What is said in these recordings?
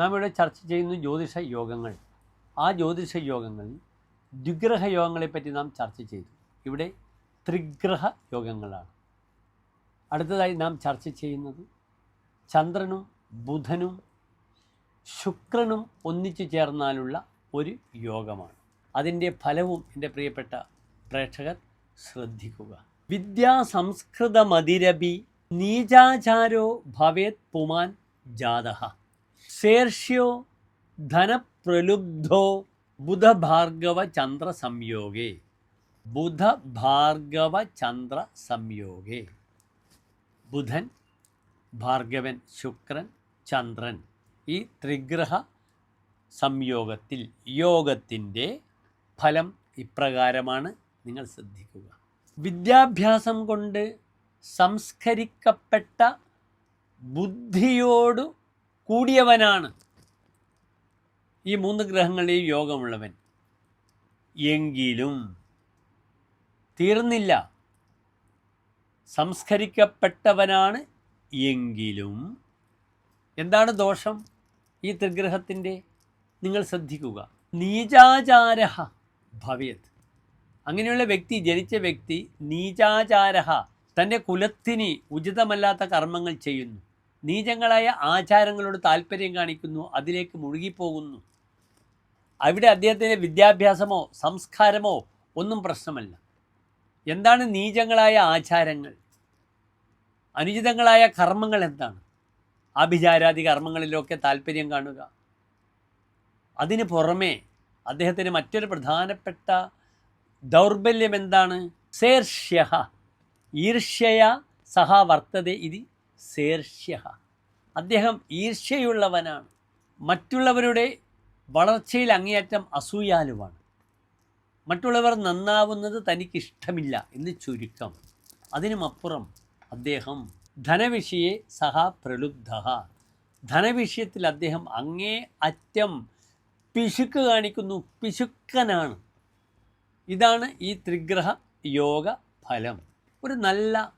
നാം ഇവിടെ ചർച്ച ചെയ്യുന്ന ജ്യോതിഷ യോഗങ്ങൾ. ആ ജ്യോതിഷ യോഗങ്ങളിൽ ദ്വിഗ്രഹ യോഗങ്ങളെപ്പറ്റി നാം ചർച്ച ചെയ്തു. ഇവിടെ ത്രിഗ്രഹ യോഗങ്ങളാണ്. അടുത്തതായി നാം ചർച്ച ചെയ്യുന്നത് ചന്ദ്രനും ബുധനും ശുക്രനും ഒന്നിച്ചു ചേർന്നാലുള്ള ഒരു യോഗമാണ്. അതിന്റെ ഫലവും എന്റെ പ്രിയപ്പെട്ട പ്രേക്ഷകർ ശ്രദ്ധിക്കുക. വിദ്യാ സംസ്കൃത മതിരപി നീചാചാരോ ഭവേത് പുമാൻ ജാതഃ ശേർഷ്യോ ധനപ്രലുബ്ധോ ബുധഭാർഗവ ചന്ദ്ര സംയോഗേ ബുധഭാർഗവ ചന്ദ്ര സംയോഗേ ബുധൻ ഭാർഗവൻ ശുക്രൻ ചന്ദ്രൻ ഈ ത്രിഗ്രഹ സംയോഗത്തിൽ യോഗത്തിന്റെ ഫലം ഇപ്രകാരമാണ് നിങ്ങൾ ശ്രദ്ധിക്കുക. വിദ്യാഭ്യാസം കൊണ്ട് സംസ്കരിക്കപ്പെട്ട ബുദ്ധിയോടു കൂടിയവനാണ്. ഈ മൂന്ന് ഗ്രഹങ്ങളിലെയും യോഗമുള്ളവൻ. എങ്കിലും തീർന്നില്ല. സംസ്കരിക്കപ്പെട്ടവനാണ് എങ്കിലും. എന്താണ് ദോഷം? ഈ ത്രിഗ്രഹത്തിന്റെ നിങ്ങൾ ശ്രദ്ധിക്കുക. നീചാചാര ഭവ്യത് അങ്ങനെയുള്ള വ്യക്തി ജനിച്ച വ്യക്തി നീചാചാര തന്റെ കുലത്തിന് ഉചിതമല്ലാത്ത കർമ്മങ്ങൾ ചെയ്യുന്നു. നീചങ്ങളായ ആചാരങ്ങളോട് താല്പര്യം കാണിക്കുന്നു. അതിലേക്ക് മുഴുകിപ്പോകുന്നു. അവിടെ അദ്ദേഹത്തിന്റെ വിദ്യാഭ്യാസമോ സംസ്കാരമോ ഒന്നും പ്രശ്നമല്ല. എന്താണ് നീചങ്ങളായ ആചാരങ്ങൾ? അനുചിതങ്ങളായ കർമ്മങ്ങൾ എന്താണ്? ആഭിചാരാദി കർമ്മങ്ങളിലൊക്കെ താല്പര്യം കാണുക. അതിന് പുറമേ അദ്ദേഹത്തിന് മറ്റൊരു പ്രധാനപ്പെട്ട ദൗർബല്യം എന്താണ്? സേർഷ്യ ഈർഷ്യയ സഹ വർത്തത ഇത്. സേർഷ്യ അദ്ദേഹം ഈർഷ്യയുള്ളവനാണ്. മറ്റുള്ളവരുടെ വളർച്ചയിൽ അങ്ങേയറ്റം അസൂയാലുവാണ്. മറ്റുള്ളവർ നന്നാവുന്നത് തനിക്കിഷ്ടമില്ല എന്ന് ചുരുക്കം. അതിനുമപ്പുറം അദ്ദേഹം ധനവിഷയെ സഹ പ്രലുബ്ധ ധനവിഷയത്തിൽ അദ്ദേഹം അങ്ങേ അറ്റം പിശുക്ക് കാണിക്കുന്നു. പിശുക്കനാണ്. ഇതാണ് ഈ ത്രിഗ്രഹ യോഗ ഫലം. ഒരു നല്ല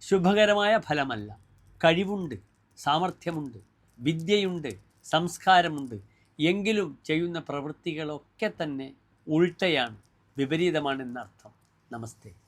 ശുഭകരമായ ഫലമല്ല. കഴിവുണ്ട് സാമർഥ്യമുണ്ട് വിദ്യയുണ്ട് സംസ്കാരമുണ്ട്. എങ്കിലും ചെയ്യുന്ന പ്രവൃത്തികളൊക്കെ തന്നെ ഉൾട്ടയാണ് വിപരീതമാണെന്നർത്ഥം. നമസ്തേ.